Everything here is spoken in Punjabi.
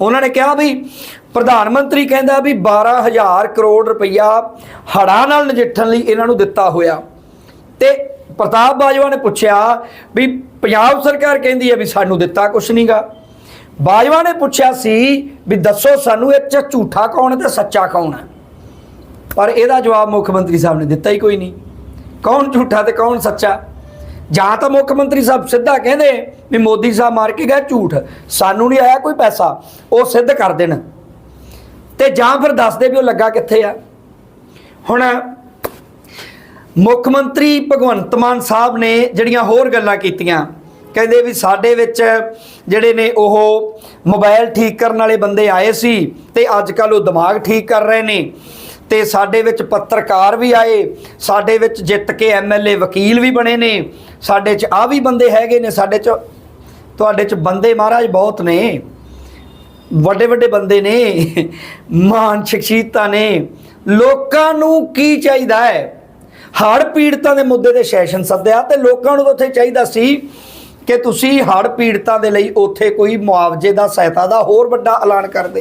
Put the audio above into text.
ਉਹਨਾਂ ਨੇ ਕਿਹਾ ਵੀ ਪ੍ਰਧਾਨ ਮੰਤਰੀ ਕਹਿੰਦਾ ਵੀ 12000 ਕਰੋੜ ਰੁਪਈਆ ਹੜ੍ਹਾਂ ਨਾਲ ਨਜਿੱਠਣ ਲਈ ਇਹਨਾਂ ਨੂੰ ਦਿੱਤਾ ਹੋਇਆ। ਤੇ ਪ੍ਰਤਾਪ ਬਾਜਵਾ ਨੇ ਪੁੱਛਿਆ ਵੀ ਪੰਜਾਬ ਸਰਕਾਰ ਕਹਿੰਦੀ ਹੈ ਵੀ ਸਾਨੂੰ ਦਿੱਤਾ ਕੁਛ ਨਹੀਂਗਾ ਬਾਜਵਾ ਨੇ ਪੁੱਛਿਆ ਸੀ ਵੀ ਦੱਸੋ ਸਾਨੂੰ ਇਹ 'ਚ ਝੂਠਾ ਕੌਣ ਹੈ ਤੇ ਸੱਚਾ ਕੌਣ ਹੈ? ਪਰ ਇਹਦਾ ਜਵਾਬ ਮੁੱਖ ਮੰਤਰੀ ਸਾਹਿਬ ਨੇ ਦਿੱਤਾ ਹੀ ਕੋਈ ਨਹੀਂ। ਕੌਣ ਝੂਠਾ ਤੇ ਕੌਣ ਸੱਚਾ? ਜਾਂ ਤਾਂ ਮੁੱਖ ਮੰਤਰੀ ਸਾਹਿਬ ਸਿੱਧਾ ਕਹਿੰਦੇ ਵੀ ਮੋਦੀ ਸਾਹਿਬ ਮਾਰ ਕੇ ਗਏ ਝੂਠ। ਸਾਨੂੰ ਨਹੀਂ ਆਇਆ ਕੋਈ ਪੈਸਾ। ਉਹ ਸਿੱਧ ਕਰ ਦੇਣ। ਤੇ ਜਾਂ ਫਿਰ ਦੱਸਦੇ ਵੀ ਉਹ ਲੱਗਾ ਕਿੱਥੇ ਆ। ਹੁਣ ਮੁੱਖ ਮੰਤਰੀ ਭਗਵੰਤ ਮਾਨ ਸਾਹਿਬ ਨੇ ਜਿਹੜੀਆਂ ਹੋਰ ਗੱਲਾਂ ਕੀਤੀਆਂ, ਕਹਿੰਦੇ ਵੀ ਸਾਡੇ ਵਿੱਚ ਜਿਹੜੇ ਨੇ ਉਹ ਮੋਬਾਈਲ ਠੀਕ ਕਰਨ ਵਾਲੇ ਬੰਦੇ ਆਏ ਸੀ ਤੇ ਅੱਜ ਕੱਲ ਉਹ ਦਿਮਾਗ ਠੀਕ ਕਰ ਰਹੇ ਨੇ। ਤੇ ਸਾਡੇ ਵਿੱਚ ਪੱਤਰਕਾਰ ਵੀ ਆਏ, ਸਾਡੇ ਵਿੱਚ ਜਿੱਤ ਕੇ ਐਮਐਲਏ ਵਕੀਲ ਵੀ ਬਣੇ ਨੇ, ਸਾਡੇ 'ਚ ਆ ਵੀ ਬੰਦੇ ਹੈਗੇ ਨੇ, ਸਾਡੇ 'ਚ ਤੁਹਾਡੇ 'ਚ ਬੰਦੇ ਮਹਾਰਾਜ ਬਹੁਤ ਨੇ। ਵੱਡੇ ਵੱਡੇ ਬੰਦੇ ਨੇ, ਮਾਨ ਸ਼ਖਸੀਅਤਾਂ ਨੇ। ਲੋਕਾਂ ਨੂੰ ਕੀ ਚਾਹੀਦਾ ਹੈ? ਹੜ੍ਹ ਪੀੜਤਾਂ ਦੇ ਮੁੱਦੇ ਤੇ ਸੈਸ਼ਨ ਸੱਦਿਆ ਤੇ ਲੋਕਾਂ ਨੂੰ ਉੱਥੇ ਚਾਹੀਦਾ ਸੀ ਕਿ ਤੁਸੀਂ ਹੜ੍ਹ ਪੀੜਤਾਂ ਦੇ ਲਈ ਉੱਥੇ ਕੋਈ ਮੁਆਵਜ਼ੇ ਦਾ ਸਹਾਇਤਾ ਦਾ ਹੋਰ ਵੱਡਾ ਐਲਾਨ ਕਰਦੇ